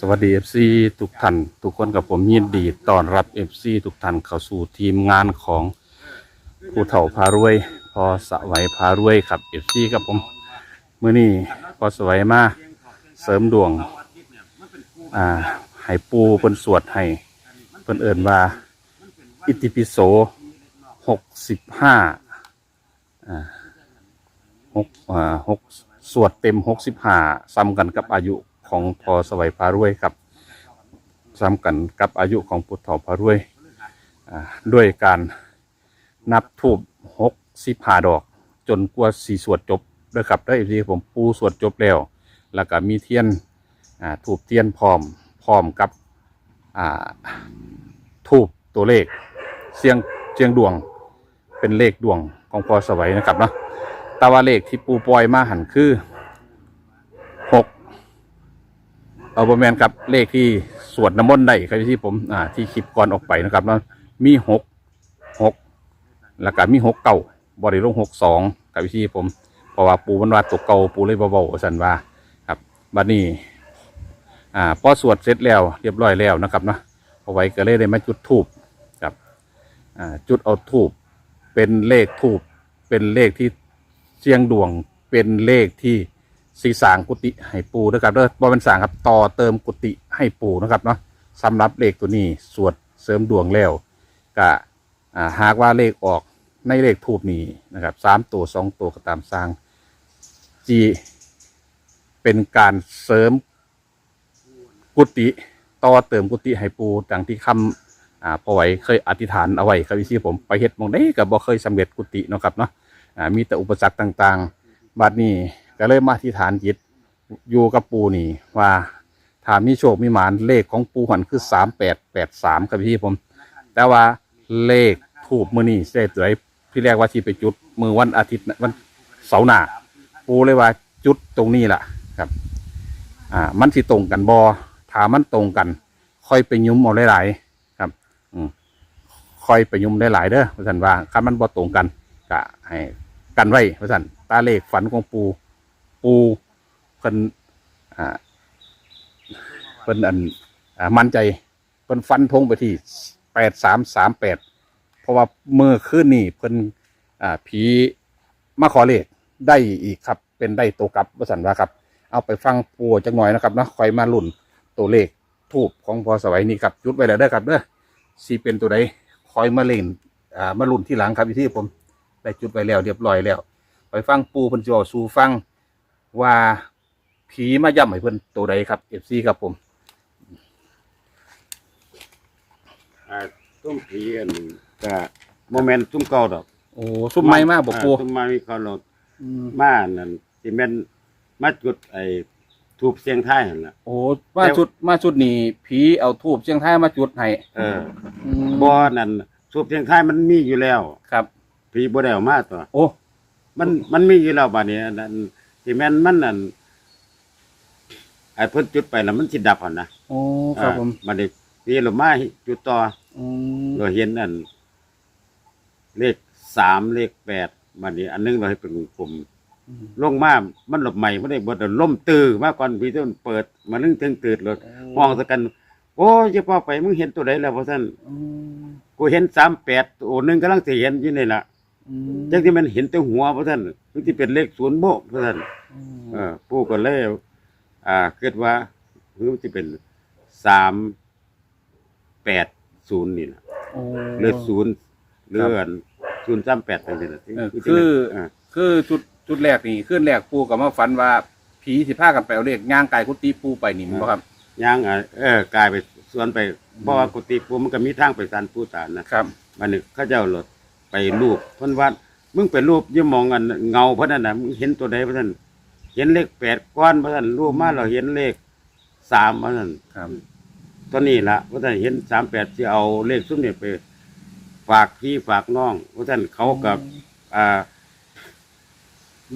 สวัสดี FC ทุกท่านทุกคนกับผมยินดีต้อนรับ FC ทุกท่านเข้าสู่ทีมงานของผู้เฒ่าพารวย พอสวัยพารวยครับ FC กับผมเมื้อนี้พอสวัยมาเสริมดวงอ่าให้ปูเพิ่นสวดให้เพิ่นเอิ้นว่า อิติปิโส65อ่าหกอ่าหกสวดเต็ม65ซ้ำกันกับอายุ ของพอสวัยพารวยครับซ้ำกันกับอายุของพุทธเถาพารวยด้วยการนับทูบหกสิบห้าดอก จนกว่าสีสวดจบด้วยครับได้ที่ผมปูสวดจบแล้ว แล้วก็มีเทียนทูบเทียนพร้อมพร้อมกับทูบตัวเลขเสียงเสียงดวงเป็นเลขดวงของพอสวัยนะครับเนาะแต่ว่าเลขที่ปูปล่อยมาหันคือหก เอาประมาณครับเลขที่สวดน้ำมนต์ได้ครับที่ผมอ่าที่คลิปก่อนออกไปนะครับเนาะมีหกหกแล้วก็มีหกเก่าบริลงหกสองกับวิธีผมเพราะว่าปูมันว่าตัวเก่าปูเลยเบาๆสันว่าครับบัดนี้อ่าพอสวดเสร็จแล้วเรียบร้อยแล้วนะครับเนาะเอาไว้ก็เลยได้มาจุดทูบครับอ่าจุดเอาทูบเป็นเลขทูบเป็นเลขที่เสียงดวงเป็นเลขที่ สีสางกุฏิให้ปูนะครับเด้อบ่เป็นสางครับต่อเติมกุฏิให้ปูนะครับเนาะสำหรับเลขตัวนี้สวดเสริมดวงแล้วก็อ่าหากว่าเลขออกในเลขทูบนี้นะครับสามตัวสองตัวก็ตามสร้างจีเป็นการเสริมกุฏิต่อเติมกุฏิให้ปูดังที่คำอ่าพอไหวเคยอธิษฐานเอาไว้ครับวิธีผมไปเฮ็ดมองได้ก็บ่เคยสำเร็จกุฏิเนาะครับเนาะอ่ามีแต่อุปสรรคต่าง ๆ บัดนี้ ก็เลยมาอธิษฐานจิต อยู่กับปูนี่ว่าถ้ามีโชคมีหมานเลขของปูหันคือสามแปดแปดสามครับพี่ผม แต่ว่าเลขถูกมือนี่เสร็จเลยพี่แรกว่าที่ไปจุดมือวันอาทิตย์วันเสาร์หน้าปูเลยว่าจุดตรงนี้แหละครับ อ่า มันสิตรงกันบอถามันตรงกัน ค่อยไปยุ้มเอาหลายๆครับ อืมค่อยไปยุ่มหลายๆเด้อพระสันว่าคันมันบ่ตรงกันก็ให้กันไว้พระสันตาเลขฝันของปู ปูเพิ่นอ่าเพิ่นอันอ่ามั่นใจเพิ่นฟันธงไปที่แปดสามสามแปดเพราะว่าเมื่อคืนนี่เพิ่นอ่าผีมาขอเลขได้อีกครับเป็นได้ตัวกลับพระสันว่าครับ เอาไปฟังปูจักหน่อยนะครับนาะคอยมาลุ่นตัวเลขทูบของพอสวัยนี่ครับจุดไว้แล้วเด้ครับเด้อสีเป็นตัวใดคอยมาเล่นอ่ามาลุ่นที่หลังครับที่ผมได้จุดไปแล้วเรียบร้อยแล้ว ไปฟังปูเพิ่นจะบอกสู่ฟัง ว่าผีมาย่ำให้เพิ่นตัวใดครับเอฟซีครับผมอ่าตุ้มผีอันก็โมเมนต์ตุ้มเก่าดอกโอ้ซุ่มไม้มากบอกปูอ่าตุ้มไม้มีเขาดอกมานั่นสิแม่นมาจุดไอ้ทูบเสียงไทายหั่นล่ะ โอ้มาชุดมาชุดนี้ผีเอาทูบเชียงไทายมาจุดให้เอออืมบ่นั่นทูบเสียงไทายมันมีอยู่แล้ว ครับ ผีบ่ได้เอามาตัว โอ้มันมันมีอยู่แล้วบัดนี้อันนั่น สิแม่นมันนั่นไอ้เพิ่นจุดไปแล้วมันสิดับหั่นนะโอ้ครับผมอ่าบัดนี้พี่เรามาจุดต่ออืมเราเห็นอัน เลขสามเลขแปดบัดนี้อันหนึงเราให้เป็นกลมลงมามันหลบใหม่ไม่ได้บดล่มตื้อมาก่อนพี่ต้นเปิดมานึ่งถึงตื่นเลยมองสกัน โอ้ยจะพ่อไปมึงเห็นตัวใดแล้วพ่อท่านอืมกูเห็นสามแปดตัวหนึ่งกำลังจะเห็นอยู่นี่แหละอืม จังที่มันเห็นแต่หัวพ่อท่านมันที่เป็นเลขศูนย์โบะพ่อท่านเออปู่ก็เลยอ่าคิดว่าหรือมันจะเป็นสามแปดศูนย์นี่แหละโอ้หรือศูนย์หรือศูนย์สามแปดอะไรนี่แหละเออคือคือจุดจุดแรกนี่ขึ้นแรกปูกับมาฝันว่าผีสิพากันไปเอาเลขย่างกายกุฏิปูไปนี่มั้งครับย่างอะเออกลายไปสวนไปเพราะว่ากุฏิปูมันก็มีทางไปสันปูตานนะครับมันนี่เขาเจ้าหลด ไปรูปเพิ่นว่ามึงไปรูปอยิ่มองกันเงาเพิ่นนั่นน่ะมึงเห็นตัวใดเพิ่นนั่นเห็นเลขแปดก้อนเพิ่นนั่นรูปมาเราเห็นเลขสามเพิ่นนั่นครับ ตัวนี้ละเพิ่นนั่นเห็นสามแปดที่เอาเลขซุ้มเนี่ยไป ฝากพี่ฝากน้องเพิ่นนั่นเขากับอ่า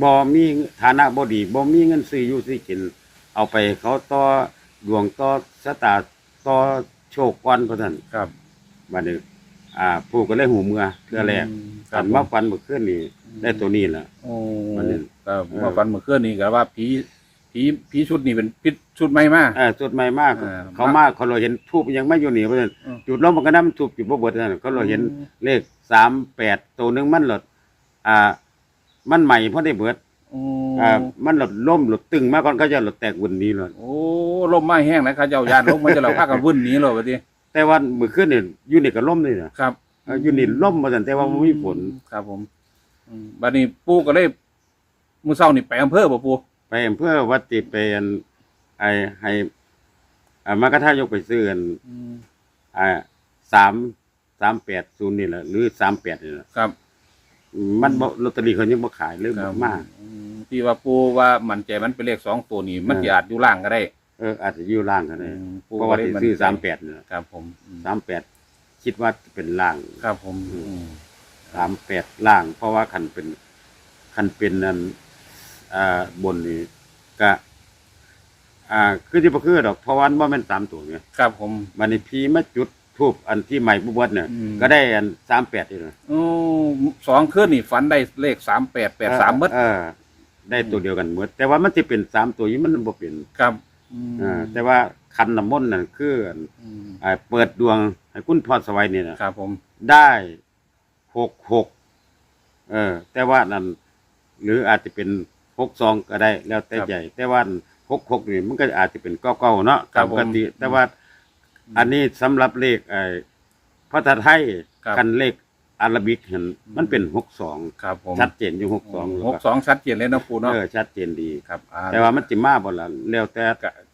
บ่มีฐานะบ่ดีบ่มีเงินซื้ออยู่ซื้อกิน เอาไปเขาต่อดวงต่อสตาต่อโชคก้อนเพิ่นนั่นครับบัดนี้ อ่าผู้ก็เลยหูเมือเทื่อแรกครัอับนมาฟันเมื่อคืนนี้ได้ตัวนี้ล่ะโอ้มันนี่ ก็มาฟันเมื่อคืนนี้ก็ว่าผีผีผีชุดนี้เป็นผีชุดใหม่มากเออสุดใหม่มากเออเขามาเขาเราเห็นทูบยังไม่อยู่นี่เพราะฉะนั้นอืมจุดลมมันก็น้ำทูบจุดบ่เบิดนั่นเขาเราเห็นเลขสามแปดตัวหนึงมันหลดอ่า มันใหม่เพราะได้เบิดโอ้อ่ามันหลดล่มหลดตึงมาก่อนเขาจะหลดแตกวุ่นนี้เลยโอ้ลมไม้แห้งนะข้าเจ้ายานลมมันจะเราพากันวุ่นหนีเลยวันนี้ แต่ว่ามื้อคืนนี่อยู่นี่ก็ล่มนี่นะครับเอออยู่นี่ล่มมาซั่นแต่ว่าบ่มีฝนครับผมอืมบัดนี้ปู่ก็เลยมื้อเช้านี่ไปอำเภอบ่ปู่ไปอำเพื่อวัดติไปอันไอให้อ่ามากระทายกไปซื้ออันอืมอ่าสามสามแปดศูนย์นี่แหละหรือสามแปดนี่แหละครับ มันบ่ลอตเตอรี่เขายังบ่ขายเลยครับมาก อืมที่ว่าปู่ว่ามันใจมันเป็นเลขสองตัวนี่มันเออสิอาจอยู่ล่างก็ได้เอออาจจะอยู่ล่างก็ได้อืมเพราะว่าก็สิเลยซื้อมั่นใจสามแปดนี่แหละครับผมอืมสามแปดคิดว่าเป็นล่างครับผมอืมอืมสามแปดล่าง เพราะว่าคันเป็นคันเป็นอันอ่าบนนี่ก็อ่าคือที่บ่คือดอกเพราะว่ามันบ่แม่นสามตัวไงครับผม มันนี่พีมาจุดทูบอันที่ใหม่บุบวชเนี่ยอืม ก็ได้อันสามแปดนี่นะโอ้สองคืนนี่ฝันได้เลขสามแปดแปดสามมดเออได้ตัวเดียวกันหมดแต่ว่ามันจะเป็นสามตัวนี้มันบ่เป็น ครับ อืมอ่าแต่ว่าคันน้ำมนต์นั่นคืออันอืมอ่าเปิดดวงให้คุณพอสวัยเนี่ยนะครับผมได้หกหกเออ แต่ว่านั่นหรืออาจจะเป็นหกสองก็ได้ แล้วแต่ใจแต่ว่าหกหกนี่มันก็อาจจะเป็นเก้าเก้าเนาะตามปกติแต่ว่าอันนี้สำหรับเลขไอ้ภาษาไทยครับ กันเลข อาราบิกเห็นมันเป็นหกสองครับผมชัดเจนอยู่หกสองหกสองชัดเจนเลยเนาะปู่เนาะเออชัดเจนดีครับอ่แต่ว่ามันจิมาบ่ละแล้วแต่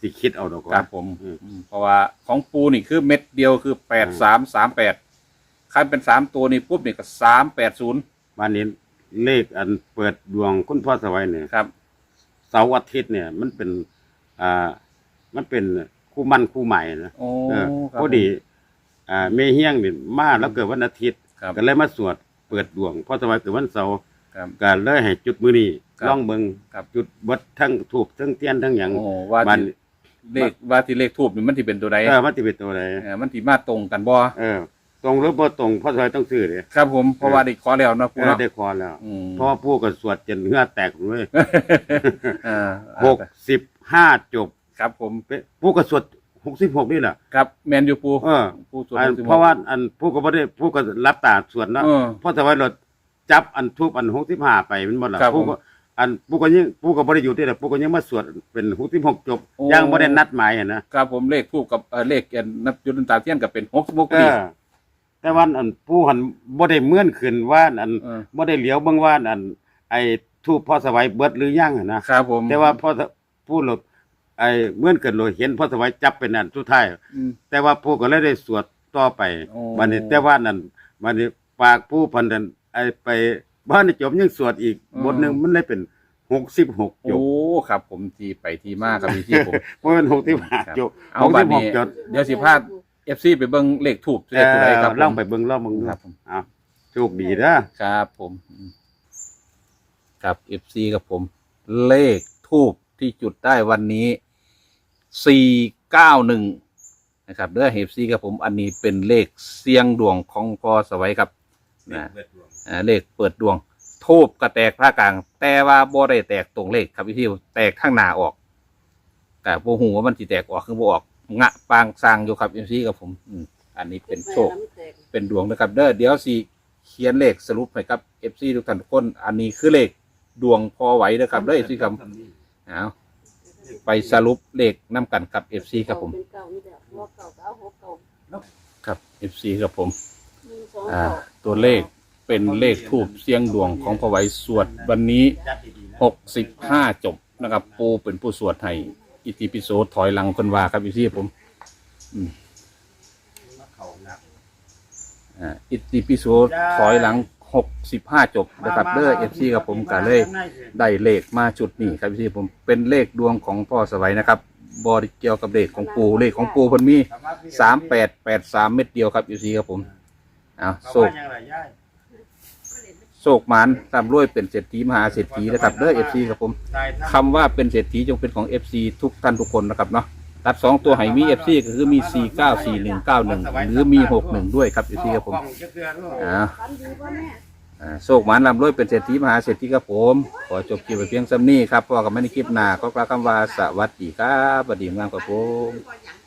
สิคิดเอาดอกครัว่าบผมอืมอืมเพราะว่าของปูนี่คือเม็ดเดียวคือแปดสามสามแปดคันเป็นสามตัวนี่ปุ๊บนี่ก็สามแปดศูนย์วันนี้เลขอันเปิดดวงคุณพ่อสวัยเนี่ยครับเสาร์อาทิตย์เนี่ยมันเป็นอ่ามันเป็นคู่มั่นคู่ใหม่นะโอ้เออครับพอดีอ่าเมเฮียงนี่มาแล้วเกิดวันอาทิตย์ ครับ ก็เลยมาสวดเปิดดวงพ่อสวัยเกิดวันเสาร์ครับก็เลยให้จุดมือนี้ครับล่องเบิงครับ จุดเบดทั้งถูกทั้งเทียนทั้งหยังโอ้ว่ามันที่เลขว่าที่เลขทูบนี่มันที่เป็นตัวใดเออมันสิเป็นตัวใดเออมันที่มาตรงกันบ่เออ ตรงหรือบ่ตรงพ่อสวัยต้องซื้อเด้ครับผมเพราะว่าได้ขอแล้วเนาะเอปูอเนาะได้คอแล้วอืมเพราะว่าผู้ก็สวดจนเหงื่อแตกเลยเออหกสิบห้าจบครับผม เป็นผู้ก็สวด หกสิบหกนี่แหละครับแมนยูปูเออปูสวดอันสิบหกเพราะว่าอันผู้ก็บ่ได้ผู้ก็รับตาสวดเนาะเออเพราะแต่ว่ารถจับอันทุบอันหกสิบห้าไปมันหมดละครับผู้ก็อันผู้ก็ยังผู้ก็บ่ได้อยู่ที่แต่ผู้ก็ยังมาสวดเป็นหกสิบหกจบโอ้ยังบ่ได้นัดหมายอะนะครับผมเลขทูบกับเออเลขเอ็นนับจุดน้ำตาเทียนกับเป็นหกสิบหกเอปีอแต่ว่าอันผู้หันบ่ได้เหมือนขึ้นว่าอันเออบ่ได้เหลียวเบิ่งว่าอัน ไอ้ทูบพ่อสวัยเบิดหรือยังอะนะครับผมแต่ว่าพ่อผู้หลด ไอ้เหมือนเกิดเลยเห็นพ่อสวัยจับเป็นอันสุดท้ายอืม แต่ว่าผู้ก็เลยได้สวดต่อไปโอ้วันนี้แต่ว่านั่นวันนี้ปากผู้พันนันไอไปบ้านจบยังสวดอีกบทหนึ่งมันเลยเป็นหกสิบหกจโอ้บครับผมที่ไปที่มาครับพี่ที่ผม เพราะมันหกสิบห้าครับจบเอาหกบัสิดบหนี้ กจบเดี๋ยวสิพาเอฟซีไปเบิ่งเลขทูบเอเลขตัวใดครับอผมล่องไปเบิ่งล่องเบิ่งดูครับผม อ้าวโชคดีนะ ครับผมอืมครับเอฟซีกับผม เลขทูบที่จุดได้วันนี้ สี่เก้าหนึ่งนะครับเด้อเอฟซีกับผมอันนี้เป็นเลขเสียงดวงของพอสวัยครับนะอ่าเลขเปิดดวงทูบกระแตกพระกลาง แต่ว่าบ่ได้แตกตรงเลขครับพี่ที่แตกข้างหน้าออกแต่บ่ฮู้ว่ามันสิแตกออกคือบ่ออกงะปางสร้างอยู่ครับเอฟซีกับผมอืมอันนี้เป็นโชค เป็นดวงนะครับเด้อเดี๋ยวสิเขียนเลขสรุปให้ครับเอฟซีทุกท่านทุกคน อันนี้คือเลขดวงพอไหวนะครับเด้อเอฟซีครับเอา ไปสรุปเลขน้กันกับเอฟซีครับผมเป็นเก่านี่แหละหัวเก่าก็เอาหัวเก่าครับเอฟซีครับผม หนึ่งสองอ่า เก่าตัวเลขเป็นเลขทูบเสียงดวงของพอไหวสวดวันนี้ หกสิบห้าจบนะครับ ปูเป็นผู้สวดให้อิติปิโสถอยหลังคนว่าครับเอฟซีผมอืมอ่าอิติปิโสถอยหลัง หกสิบห้าจบนะครับเด้อเอฟซีกับผมก็เลยได้เลขมาจุดนี้ครับพี่ผมเป็นเลขดวงของพ่อสวัยนะครับบริเกี่ยวกับเลขของปูเลขของปูเพิ่นมีสามแปดแปดสามเม็ดเดียวครับอยู่ซีครับผมเอาโศกโศกหมันตามรวยเป็นเศรษฐีมหาเศรษฐีนะครับเด้อเอฟซีครับผมคำว่าเป็นเศรษฐีจงเป็นของเอฟซีทุกท่านทุกคนนะครับเนาะ ตัดสองตัวไห้มีเอฟซีก็คือมีสี่เก้าสี่หนึ่งเก้าหนึ่งหรือมีหกหนึ่งด้วยครับเอฟซีครับผมอ่าอ่าโชคหมานลำรวยเป็นเศรษฐีมหาเศรษฐีครับผม ขอจบคลิปไปเพียงซ้ำนี้ครับพอกับไม่ในคลิปหน้าก็กล่าวคำว่าสวัสดีครับสวัสดีงามครับผม